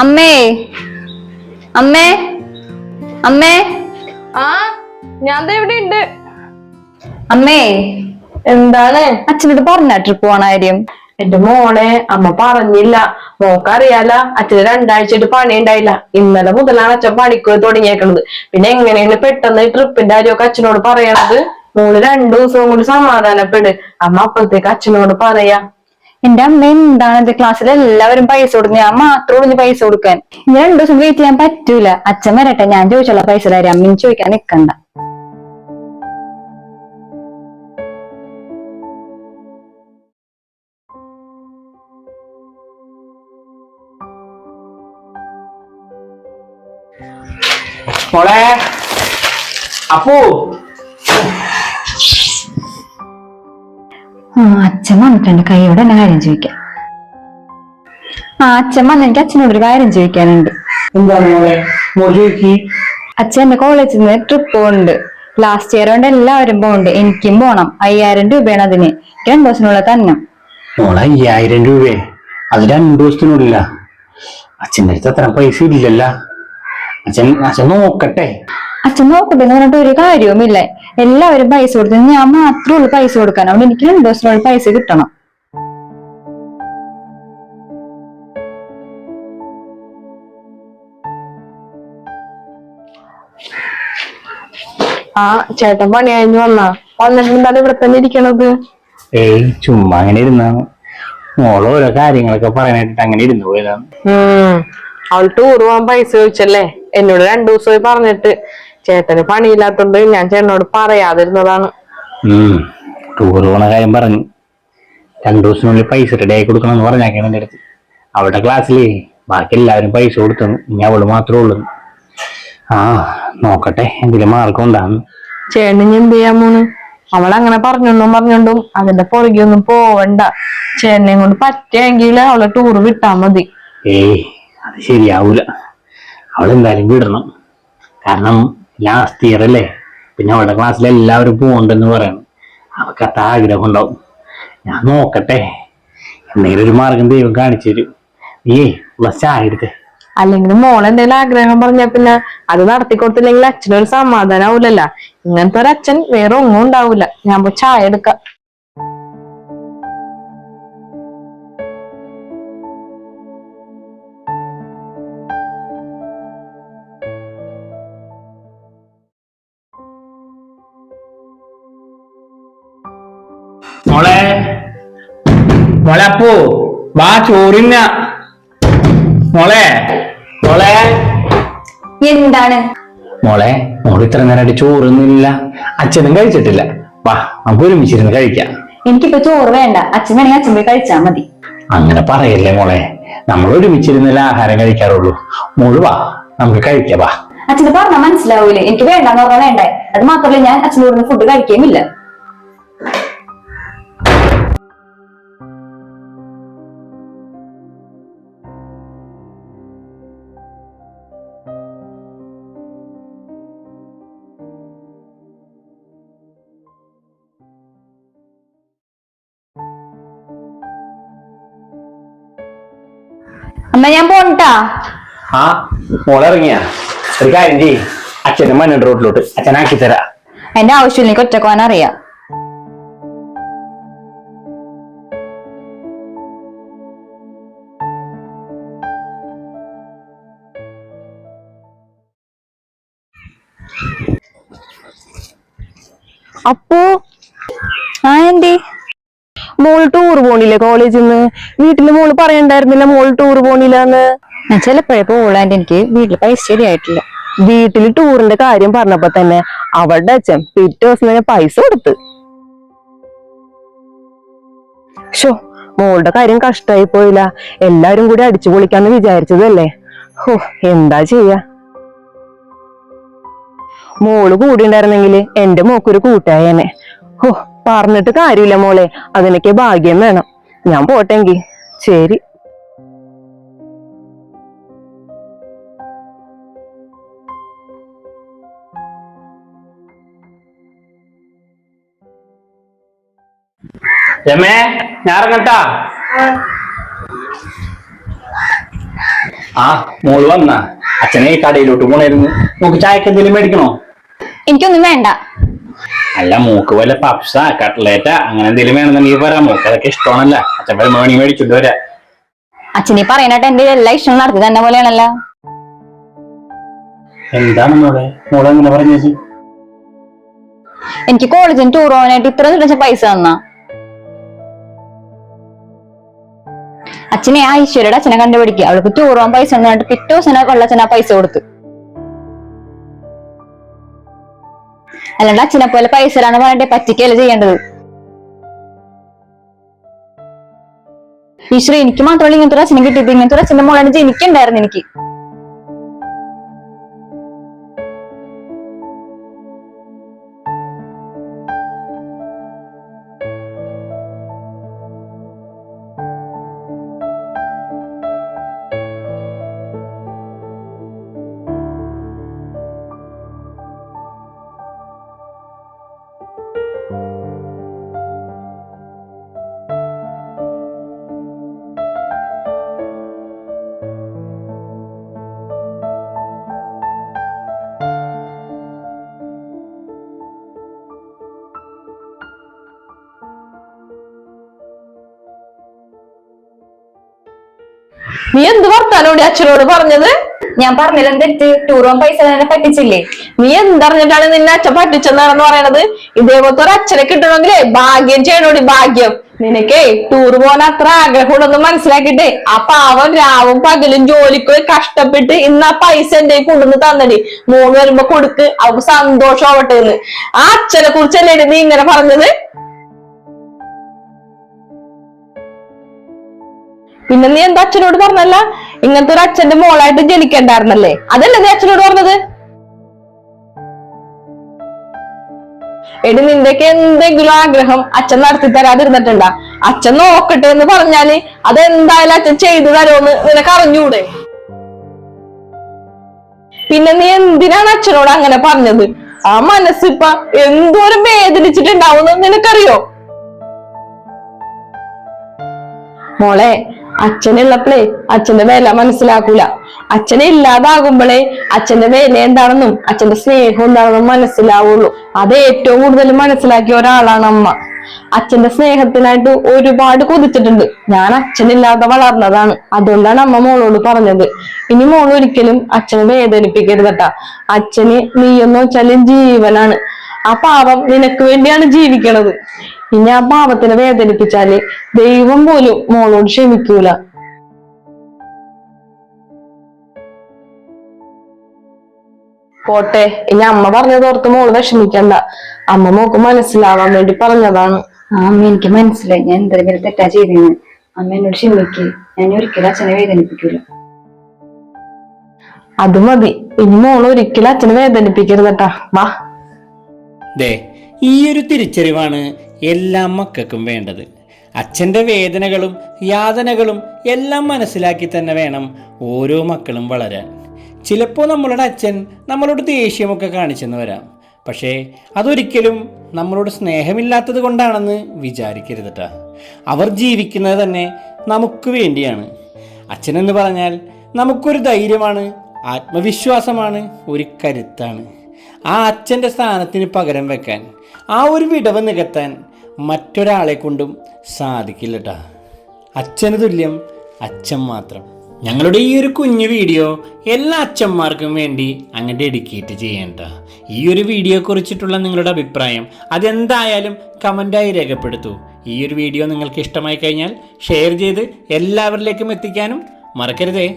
അമ്മേ. അമ്മേ. അമ്മേ. ആ ഞാൻ ഇവിടെ ഉണ്ട്. അമ്മേ. എന്താണ്? അച്ഛനോട് പറഞ്ഞ ട്രിപ്പ് പോണ കാര്യം. എന്റെ മോളെ അമ്മ പറഞ്ഞില്ല. മോക്കറിയാല അച്ഛന് രണ്ടാഴ്ചയായിട്ട് പണി ഉണ്ടായില്ല ഇന്നലെ മുതലാണ് അച്ഛൻ പണിക്ക് തുടങ്ങിയേക്കണത്. പിന്നെ എങ്ങനെയാണ് പെട്ടെന്ന് ട്രിപ്പിന്റെ കാര്യമൊക്കെ അച്ഛനോട് പറയണത്? മോൾ രണ്ടു ദിവസവും കൊണ്ട് സമാധാനപ്പെട്. അമ്മ അപ്പോഴത്തേക്ക് അച്ഛനോട് പറയാ എന്റെ അമ്മ എന്താണ് ഇത് ക്ലാസ്സിൽ എല്ലാവരും പൈസ കൊടുക്കുന്നത് ഞാൻ മാത്രമേ ഉള്ളൂ പൈസ കൊടുക്കാൻ. ഞാൻ രണ്ടു ദിവസം വെയിറ്റ് ചെയ്യാൻ പറ്റൂല. അച്ഛൻ വരട്ടെ ഞാൻ ചോദിച്ചുള്ള പൈസ തരാം. അമ്മയും ചോദിക്കാൻ നിക്കണ്ട. മോളെ അപ്പു. ആ അച്ഛൻ വന്നിട്ടുണ്ട് കൈയോടെ എന്നെ കാര്യം ചോദിക്കാം. ആ അച്ഛൻ വന്ന് എനിക്ക് അച്ഛനോടൊരു കാര്യം ചോദിക്കാനുണ്ട്. അച്ഛൻ എന്റെ കോളേജിൽ നിന്ന് ട്രിപ്പ് പോകുന്നുണ്ട് ലാസ്റ്റ് ഇയർ കൊണ്ട് എല്ലാവരും പോകുന്നുണ്ട് എനിക്കും പോണം. അയ്യായിരം രൂപയാണ് അതിന്. രണ്ടു ദിവസത്തിനുള്ള തന്നെ മോളെ അയ്യായിരം രൂപയെ അത് രണ്ടു ദിവസത്തിനുള്ളില്ല അച്ഛന്റെ അടുത്ത് അത്ര പൈസ ഇല്ലല്ല. അച്ഛൻ അച്ഛൻ നോക്കട്ടെ. അച്ഛൻ നോക്കട്ടെ എന്ന് പറഞ്ഞിട്ട് ഒരു കാര്യവുമില്ല. എല്ലാവരും പൈസ കൊടുത്തു ഞാൻ മാത്രമേ ഉള്ളൂ പൈസ കൊടുക്കാൻ. അതുകൊണ്ട് എനിക്ക് രണ്ടു ദിവസത്തിനുള്ളിൽ പൈസ കിട്ടണം. ആ ചേട്ടൻ പണി കഴിഞ്ഞു വന്നാ. വന്നിട്ട് എന്താണ് ഇവിടെ തന്നെ ഇരിക്കണത്. ഏയ് ചുമ്മാ അങ്ങനെ ഇരുന്നാണ്. മോൾ ഓരോ കാര്യങ്ങളൊക്കെ പറയാനായിട്ട് അങ്ങനെ ഇരുന്നു പോയതാണ്. അവൾ ടൂർ പോകാൻ പൈസ ചോദിച്ചല്ലേ? എന്നോട് രണ്ടു ദിവസമായി പറഞ്ഞിട്ട്. ചേട്ടന് പണിയില്ലാത്തോണ്ട് ഞാൻ ചേട്ടനോട് പറയാതിരുന്നതാണ്. ടൂർ പോണ കാര്യം പറഞ്ഞു. രണ്ടു ദിവസത്തിനുള്ളിൽ പൈസ റെഡി ആയി കൊടുക്കണം എന്ന് പറഞ്ഞാൽ എന്റെ അടുത്ത് അവിടെ ക്ലാസ്സിലേ ബാക്കി എല്ലാവരും പൈസ കൊടുത്തു. ഇനി അവൾ മാത്രമേ ഉള്ളൂ. ആ നോക്കട്ടെ എന്തെങ്കിലും മാർഗം ഉണ്ടാകും ചേട്ടന് എന്ത് ചെയ്യാൻ പോണ്? അവൾ അങ്ങനെ പറഞ്ഞോണ്ടും പറഞ്ഞോണ്ടും അതിന്റെ പുറകെ ഒന്നും പോവണ്ട. ചേട്ടനെ കൊണ്ട് പറ്റിയെങ്കിൽ അവളെ ടൂർ വിട്ടാ മതി. ഏയ് അത് ശരിയാവൂല. അവളെന്തായാലും വിടണം. കാരണം ലാസ്റ്റ് ഇയർ അല്ലേ? പിന്നെ അവളുടെ ക്ലാസ്സിൽ എല്ലാവരും പോകണ്ടെന്ന് പറയണം. അവൾക്ക് അത്ര ആഗ്രഹം ഉണ്ടാവും. ഞാൻ നോക്കട്ടെ. എന്തെങ്കിലും ഒരു മാർഗം ദൈവം കാണിച്ചു തരും. നീയേ പ്ലസ് ചായ അല്ലെങ്കിൽ മോൾ എന്തെങ്കിലും ആഗ്രഹം പറഞ്ഞ പിന്നെ അത് നടത്തി കൊടുത്തില്ലെങ്കിൽ അച്ഛനൊരു സമാധാനം ആവൂലല്ല. ഇങ്ങനത്തെ ഒരു അച്ഛൻ വേറെ ഒന്നും ഉണ്ടാവൂല. ഞാൻ പോയി ചായ എടുക്കാം. മോളെ അപ്പു വാ ചോറിന്ന. മോളെ മോളെ. എന്താണ്? മോളെ മോൾ ഇത്ര നേരമായിട്ട് ചോറൊന്നുമില്ല അച്ഛനും കഴിച്ചിട്ടില്ല. വാ നമുക്ക് ഒരുമിച്ചിരുന്ന് കഴിക്കാം. എനിക്കിപ്പോ ചോറ് വേണ്ട. അച്ഛൻ വേണമെങ്കിൽ അച്ഛൻ പോയി കഴിച്ചാ മതി. അങ്ങനെ പറയല്ലേ മോളെ. നമ്മൾ ഒരുമിച്ചിരുന്നല്ലേ ആഹാരം കഴിക്കാറുള്ളൂ. മോൾ വാ നമുക്ക് കഴിക്കാം വാ. അച്ഛന് പറഞ്ഞാൽ മനസ്സിലാവൂലേ. എനിക്ക് വേണ്ടെന്ന് പറഞ്ഞാൽ വേണ്ടേ. അത് മാത്രമല്ല ഞാൻ അച്ഛനോട് ഫുഡ് കഴിക്കുകയുമില്ല അമ്മ ഞാൻ പോണട്ടാ. ആ മോളെ ഇറങ്ങിയാ ഒരു കാര്യം ചെയ് അച്ഛനും മണ്ണിന്റെ റോഡിലോട്ട് അച്ഛനാക്കി തരാ. എന്റെ ആവശ്യം എനിക്ക് ഒറ്റക്കോൻ അറിയാം. അപ്പോ ആ എന്തേ? മോൾ ടൂർ പോണില്ലേ കോളേജിൽ നിന്ന് വീട്ടിൽ മോൾ പറയണ്ടായിരുന്നില്ല മോൾ ടൂർ പോണില്ലെന്ന്? ചെലപ്പോഴേ പോളാണ്ട് എനിക്ക് വീട്ടിൽ പൈസ ശരിയായിട്ടില്ല. വീട്ടിൽ ടൂറിന്റെ കാര്യം പറഞ്ഞപ്പോ തന്നെ അവളുടെ അച്ഛൻ പിറ്റേ ദിവസം തന്നെ പൈസ കൊടുത്ത്. ഷോ മോളുടെ കാര്യം കഷ്ടായി പോയില്ല. എല്ലാരും കൂടി അടിച്ചു പൊളിക്കാന്ന് വിചാരിച്ചതല്ലേ? ഹോ എന്താ ചെയ്യാ? മോൾ കൂടി ഉണ്ടായിരുന്നെങ്കിൽ എന്റെ മോക്കൊരു കൂട്ടായനെ. ഹോ പറഞ്ഞിട്ട് കാര്യമില്ല മോളെ. അതിനൊക്കെ ഭാഗ്യം വേണം. ഞാൻ പോട്ടെങ്കി. ശരി. രമേ ഞാൻ ഇറങ്ങട്ടാ. ആ മോൾ വന്ന. അച്ഛനെ കടയിലോട്ട് പോണായിരുന്നു. നമുക്ക് ചായക്ക് എന്തെങ്കിലും മേടിക്കണോ? എനിക്കൊന്നും വേണ്ട. അല്ല മൂക്ക് വല്ല പപ്സ കട്ട്ലേറ്റ അങ്ങനെ എന്തെങ്കിലും വേണമെന്നുണ്ടെങ്കിൽ പറയാം മൂക്ക് അതൊക്കെ ഇഷ്ടമാണല്ല. അച്ഛൻ വരുമ്പോ മേടിച്ചിട്ട് വരാ അച്ഛനീ പറയാനായിട്ട് എന്റെ എല്ലാ ഇഷ്ടം നടത്തി തന്നെ പോലെയാണല്ലോ. എന്താണ് മോളെ? മോളെ എനിക്ക് കോളേജിന് ടൂർ പോകാനായിട്ട് ഇത്ര ലക്ഷം പൈസ തന്നാ. അച്ഛനെ ആ ഈശ്വരയുടെ അച്ഛനെ കണ്ടുപിടിക്കുക അവൾക്ക് ടൂർ പോകാൻ പൈസ തന്നിട്ട് പിറ്റേ ദിവസം കൊള്ളച്ഛന പൈസ കൊടുത്ത്. അല്ലാണ്ട് അച്ഛനെ പോലെ പൈസ ഇല്ലാന്ന് പറഞ്ഞിട്ട് പറ്റിക്കല്ല ചെയ്യേണ്ടത്? ഈശ്വര എനിക്ക് മാത്രമല്ല ഇങ്ങനത്തെ ഒരു അച്ഛനെ കിട്ടിയത്. ഇങ്ങനത്തെ ഒരു അച്ഛന്റെ മോളാണ് ജനിക്കണ്ടായിരുന്നു എനിക്ക്. നീ എന്ത് വർത്താനോടി അച്ഛനോട് പറഞ്ഞത്? ഞാൻ പറഞ്ഞില്ല എന്തെടുത്ത് ടൂർ പോകാൻ പൈസ തന്നെ പറ്റിച്ചില്ലേ? നീ എന്തറിഞ്ഞിട്ടാണ് നിന്നെ അച്ഛൻ പറ്റിച്ചെന്നാണെന്ന് പറയണത്? ഇതേപോലത്തെ ഒരു അച്ഛനെ കിട്ടണമെങ്കിലേ ഭാഗ്യം ചെയ്യണോടി ഭാഗ്യം. നിനക്കേ ടൂർ പോകാൻ അത്ര ആഗ്രഹമുണ്ടെന്ന് മനസ്സിലാക്കിട്ടേ ആ പാവം രാവും പകലും ജോലിക്ക് കഷ്ടപ്പെട്ട് ഇന്ന് ആ പൈസ എന്റെ കൊണ്ടുവന്ന് തന്നടി. മൂന്ന് വരുമ്പോ കൊടുക്ക് അവൾക്ക് സന്തോഷമാവട്ടെ എന്ന് ആ അച്ഛനെ കുറിച്ചല്ലേ നീ ഇങ്ങനെ പറഞ്ഞത്? പിന്നെ നീ എന്താ അച്ഛനോട് പറഞ്ഞല്ല? ഇങ്ങനത്തെ ഒരു അച്ഛന്റെ മോളായിട്ട് ജനിക്കണ്ടായിരുന്നല്ലേ? അതല്ലേ നീ അച്ഛനോട് പറഞ്ഞത്? എടി നിന്റെയൊക്കെ എന്തെങ്കിലും ആഗ്രഹം അച്ഛൻ നടത്തി തരാതിരുന്നിട്ടുണ്ടാ? അച്ഛൻ നോക്കട്ടെ എന്ന് പറഞ്ഞാൽ അതെന്തായാലും അച്ഛൻ ചെയ്തു തരുമെന്ന് നിനക്ക് അറിഞ്ഞൂടെ? പിന്നെ നീ എന്തിനാണ് അച്ഛനോട് അങ്ങനെ പറഞ്ഞത്? ആ മനസ്സിപ്പ എന്തോരം വേദനിച്ചിട്ടുണ്ടാവും നിനക്കറിയോ? മോളെ അച്ഛനുള്ളപ്പോഴേ അച്ഛന്റെ വില മനസ്സിലാക്കൂല. അച്ഛനെ ഇല്ലാതാകുമ്പോഴേ അച്ഛന്റെ വില എന്താണെന്നും അച്ഛന്റെ സ്നേഹം എന്താണെന്നും മനസ്സിലാവുള്ളൂ. അത് ഏറ്റവും കൂടുതൽ മനസ്സിലാക്കിയ ഒരാളാണ് അമ്മ. അച്ഛന്റെ സ്നേഹത്തിനായിട്ട് ഒരുപാട് കൊതിച്ചിട്ടുണ്ട്. ഞാൻ അച്ഛനില്ലാതെ വളർന്നതാണ്. അതുകൊണ്ടാണ് അമ്മ മോളോട് പറഞ്ഞത്. ഇനി മോൾ ഒരിക്കലും അച്ഛനെ കേട്ടാ അച്ഛന് നീയെന്ന് വെച്ചാൽ ജീവനാണ്. ആ പാവം നിനക്ക് വേണ്ടിയാണ് ജീവിക്കണത്. ഇനി ആ പാപത്തിനെ വേദനിപ്പിച്ചാൽ ദൈവം പോലും മോളോട് ക്ഷമിക്കൂല. പോട്ടെ ഇനി അമ്മ പറഞ്ഞത് ഓർത്ത് മോൾ വിഷമിക്കണ്ട. അമ്മ മോക്ക് മനസ്സിലാവാൻ വേണ്ടി പറഞ്ഞതാണ്. ആ അമ്മ എനിക്ക് മനസ്സിലായി. ഞാൻ എന്തെങ്കിലും തെറ്റാ ചെയ്തേന്ന് അമ്മ എന്നോട് ക്ഷമിക്ക്. ഞാൻ ഒരിക്കലും അച്ഛനെ വേദനിപ്പിക്കൂല. അത് മതി. ഇനി മോൾ ഒരിക്കലും അച്ഛനെ വേദനിപ്പിക്കരുതട്ടാ വാ. ദേ ഈ ഒരു തിരിച്ചറിവാണ് എല്ലാ മക്കൾക്കും വേണ്ടത്. അച്ഛന്റെ വേദനകളും യാതനകളും എല്ലാം മനസ്സിലാക്കി തന്നെ വേണം ഓരോ മക്കളും വളരാൻ. ചിലപ്പോൾ നമ്മളുടെ അച്ഛൻ നമ്മളോട് ദേഷ്യമൊക്കെ കാണിച്ചെന്ന് വരാം. പക്ഷേ അതൊരിക്കലും നമ്മളോട് സ്നേഹമില്ലാത്തത് കൊണ്ടാണെന്ന് വിചാരിക്കരുതട്ടാ. അവർ ജീവിക്കുന്നത് തന്നെ നമുക്ക് വേണ്ടിയാണ്. അച്ഛനെന്ന് പറഞ്ഞാൽ നമുക്കൊരു ധൈര്യമാണ് ആത്മവിശ്വാസമാണ് ഒരു കരുത്താണ്. ആ അച്ഛന്റെ സ്ഥാനത്തിന് പകരം വെക്കാൻ ആ ഒരു വിടവ് നികത്താൻ മറ്റൊരാളെ കൊണ്ടും സാധിക്കില്ല സാധിക്കില്ലട്ടാ. അച്ഛന് തുല്യം അച്ഛൻ മാത്രം. ഞങ്ങളുടെ ഈ ഒരു കുഞ്ഞു വീഡിയോ എല്ലാ അച്ഛന്മാർക്കും വേണ്ടി അങ്ങ് ഡെഡിക്കേറ്റ് ചെയ്യേണ്ട. ഈ ഒരു വീഡിയോ കുറിച്ചിട്ടുള്ള നിങ്ങളുടെ അഭിപ്രായം അതെന്തായാലും കമന്റായി രേഖപ്പെടുത്തൂ. ഈ ഒരു വീഡിയോ നിങ്ങൾക്ക് ഇഷ്ടമായി കഴിഞ്ഞാൽ ഷെയർ ചെയ്ത് എല്ലാവരിലേക്കും എത്തിക്കാനും മറക്കരുതേ.